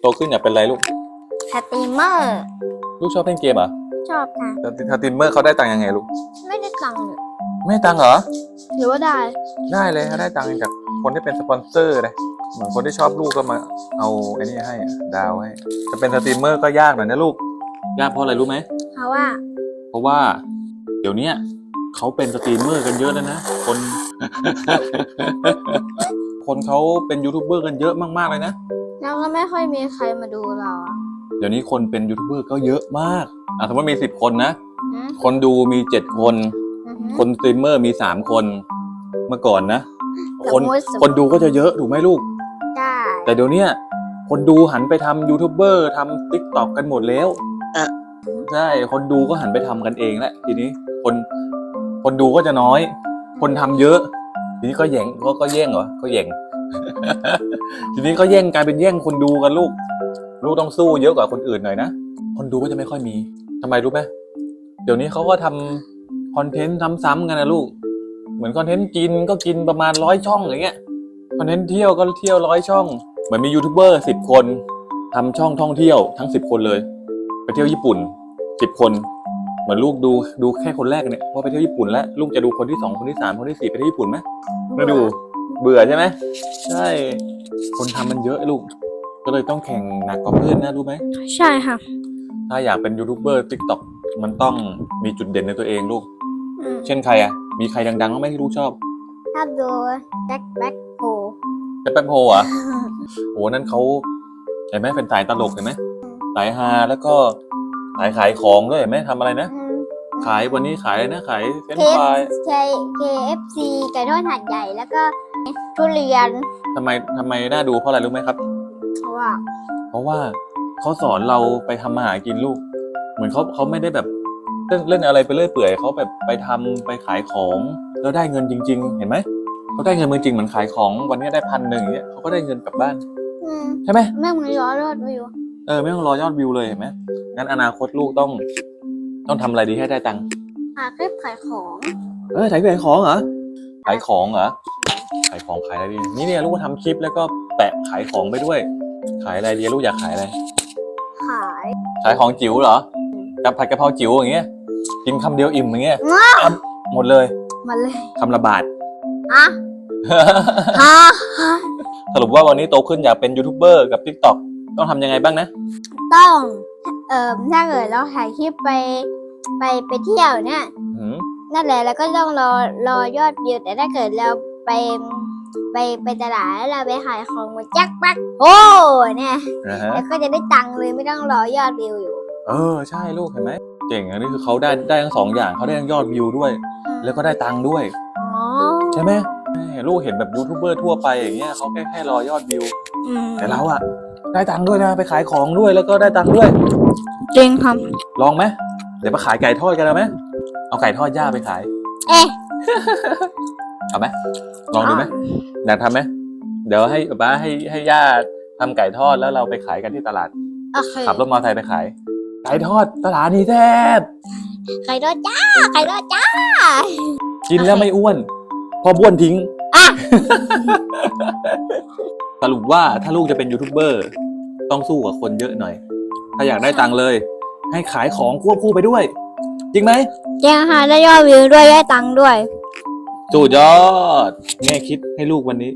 โตขึ้นอยากเป็นอะไรลูกสตรีมเมอร์ ลูกชอบเล่นเกมเหรอชอบค่ะแต่สตรีมเมอร์เขาได้ตังค์ยังไงลูกไม่ได้ตังค์เลยไม่ได้ตังค์เหรอ หรือว่าได้ ได้เลยเขาได้ตังค์จากคนที่เป็นสปอนเซอร์เลยเหมือนคนที่ชอบลูกก็มาเอาไอ้นี่ให้อะดาวให้ จะเป็นสตรีมเมอร์ก็ยากหน่อยนะลูก ยากเพราะอะไรรู้ไหม เพราะว่า เพราะว่า เดี๋ยวเนี้ยเขาเป็นสตรีมเมอร์กันเยอะแล้วนะ คน คนเขาเป็นยูทูบเบอร์กันเยอะมากๆเลยนะ แล้วก็ไม่ค่อยมีใครมาดูเราอะเดี๋ยวนี้คนเป็นยูทูบเบอร์ก็เยอะมากอะสมมติมีสิบคนนะอืมคนดูมีเจ็ดคน อือฮึ คนสตรีมเมอร์มีสามคนเมื่อก่อนนะ คนสมมุติสมมุติ คนดูก็จะเยอะถูกไหมลูก ได้แต่เดี๋ยวเนี้ยคนดูหันไปทำยูทูบเบอร์ทำติ๊กต็อกกันหมดแล้วใช่คนดูก็หันไปทำกันเองแล้วทีนี้คนคนดูก็จะน้อย คนทำเยอะ ทีนี้ก็แย่งก็ก็แย่งเหรอก็แย่ง ทีนี้ก็แย่งกลายเป็นแย่งคนดูกันลูก ลูกต้องสู้เยอะกว่าคนอื่นหน่อยนะ คนดูก็จะไม่ค่อยมีทำไมรู้ไหมเดี๋ยวนี้เขาก็ทำคอนเทนต์ซ้ำๆกันนะลูก เหมือนคอนเทนต์กินก็กินประมาณร้อยช่องอย่างเงี้ย คอนเทนต์เที่ยวก็เที่ยวร้อยช่อง เหมือนมียูทูบเบอร์สิบคนทำช่องท่องเที่ยวทั้งสิบคนเลย ไปเที่ยวญี่ปุ่นสิบคน เหมือนลูกดูดูแค่คนแรกเนี่ยว่าไปเที่ยวญี่ปุ่นแล้วลูกจะดูคนที่สองคนที่สามคนที่สี่ไปเที่ยวญี่ปุ่นไหมไม่ดูเบื่อใช่ไหม ใช่ คนทำมันเยอะลูก ก็เลยต้องแข่งหนักกว่าเพื่อนนะรู้ไหม ใช่ค่ะ ถ้าอยากเป็นยูทูบเบอร์ติ๊กต็อกมันต้องมีจุดเด่นในตัวเองลูก อืมเช่นใครอะมีใครดังๆบ้างไหมที่ลูกชอบชอบดูแบ็คแบ็คโฮเปปเปอร์โพอะโอ้นั่นเขาเห็นไหมเป็นสายตลกเห็นไหมสายฮาแล้วก็สายขายของด้วยเห็นไหมทำอะไรนะ ขายวันนี้ขายอะไรนะขายเฟรนช์ฟราย เคเอฟซีไก่ทอดหัดใหญ่แล้วก็ ทุเรียน ทำไมทำไมน่าดูเพราะอะไรรู้ไหมครับ เพราะว่าเพราะว่าเขาสอนเราไปทำมาหากินลูก เหมือนเขาเขาไม่ได้แบบเล่นเล่นอะไรไปเรื่อยเปื่อยเขาแบบไปทำไปขายของแล้วได้เงินจริง ๆ เห็นไหมเขาได้เงินจริงๆเหมือนขายของวันนี้ได้พันหนึ่งเนี่ยเขาก็ได้เงินกลับบ้านอืมใช่ไหม แม่มึงย้อนรอดวิวเออไม่ต้องรอยอดวิวเลยเห็นไหมงั้นอนาคตลูกต้อง ต้องทำอะไรดีให้ได้ตังค์หาคลิปขายของ เออขายขายของเหรอขายของเหรอ ขายของขายอะไรดี นี่เนี่ยลูกก็ทำคลิปแล้วก็แปะขายของไปด้วย ขายอะไรดีลูกอยากขายอะไร ขายขายของจิ๋วเหรอกับผัดกะเพราจิ๋วอย่างเงี้ย กินคำเดียวอิ่มอย่างเงี้ยว้าวหมดเลยมาเลยคำละบาทอะฮะฮะสรุปว่าวันนี้โตขึ้นอยากเป็นยูทูบเบอร์กับ t ิ k t o k ต้องทำยังไงบ้างนะ ต้องเอ่อถ้าเกิดเราถ่ายคลิปไปไปไปเที่ยวเนี่ย หืมนั่นแหละแล้วก็ต้องรอรอยอดวิวแต่ถ้าเกิดเราไป ไปไปตลาดแล้วเราไปขายของมาจักปักโอ้เนี่ยนะฮะแล้วก็จะได้ตังค์เลยไม่ต้องรอยอดวิวอยู่ เออใช่ลูกเห็นไหมเก่งอันนี้คือเขาได้ได้ทั้งสองอย่างเขาได้ทั้งยอดวิวด้วย แล้วก็ได้ตังค์ด้วยอ๋อใช่ไหมแม่ลูกเห็นแบบยูทูบเบอร์ทั่วไปอย่างเงี้ยเขาแค่แค่รอยอดวิวอืมแต่เราอะได้ตังค์ด้วยนะไปขายของด้วยแล้วก็ได้ตังค์ด้วย จริงครับลองไหมเดี๋ยวมาขายไก่ทอดกันเอาไหมเอาไก่ทอดย่าไปขาย เอ๊ะ เอาไหมลองดูไหมอยากทำไหมเดี๋ยวให้ป้าให้ให้ย่าทำไก่ทอดแล้วเราไปขายกันที่ตลาด โอเคขับรถมอเตอร์ไซค์ไปขาย ไก่ทอดตลาดนี้แทบไข่รอดจ้าไข่รอดจ้า กินแล้วไม่อ้วน พอบ้วนทิ้งอะสรุปว่าถ้าลูกจะเป็นยูทูบเบอร์ต้องสู้กับคนเยอะหน่อย ถ้าอยากได้ตังค์เลย ให้ขายของควบคู่ไปด้วย จริงไหมจริงค่ะได้ยอดวิวด้วยได้ตังค์ด้วย สุดยอดแง่คิดให้ลูกวันนี้